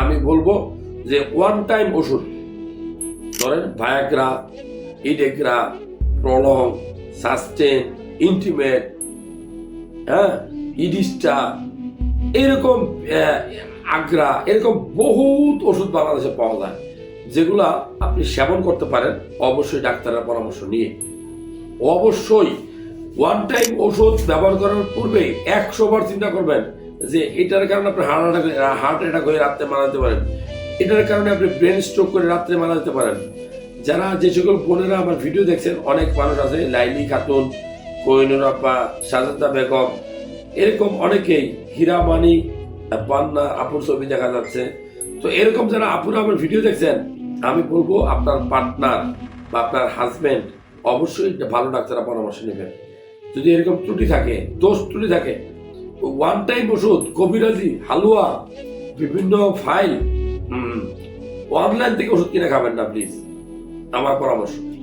আমি বলব যে ওয়ান টাইম ওষুধ। ধরেন Viagra Edegra prolong sustain intimate হ্যাঁ ইডিস্টা এরকম আগ্রা এরকম বহুত ওষুধ বাংলাদেশে পাওয়া যায়। যেগুলা আপনি সেবন করতে পারেন, অবশ্যই ডাক্তারের পরামর্শ নিয়ে। অবশ্যই ওয়ান টাইম ওষুধ ব্যবহার করার পূর্বে একশো বার চিন্তা করবেন যে এটার কারণে আপনি হার্ট অ্যাটাক হার্ট অ্যাটাক হয়ে রাত্রে মারা যেতে পারেন। এটার কারণে আপনি ব্রেন স্ট্রোক করে রাত্রে মারা যেতে পারেন। যারা যে সকল বোনেরা আমার ভিডিও দেখছেন, অনেক মানুষ আছে, লাইলি খাতুন, কোহিনুর আপ্পা সাজাদা বেগম, এরকম অনেকেই হীরামানি পান্না আপুর ছবি দেখা যাচ্ছে। তো এরকম যারা আপুরা আমার ভিডিও দেখছেন, আমি বলব আপনার পার্টনার বা আপনার হাজবেন্ড অবশ্যই ভালো ডাক্তারের পরামর্শ নেবেন। যদি এরকম ত্রুটি থাকে, দোষ ত্রুটি থাকে ওয়ান টাইম ওষুধ কবিরাজি হালুয়া, বিভিন্ন ফাইল অনলাইন থেকে ওষুধ কিনে খাবেন না প্লিজ আমার পরামর্শ।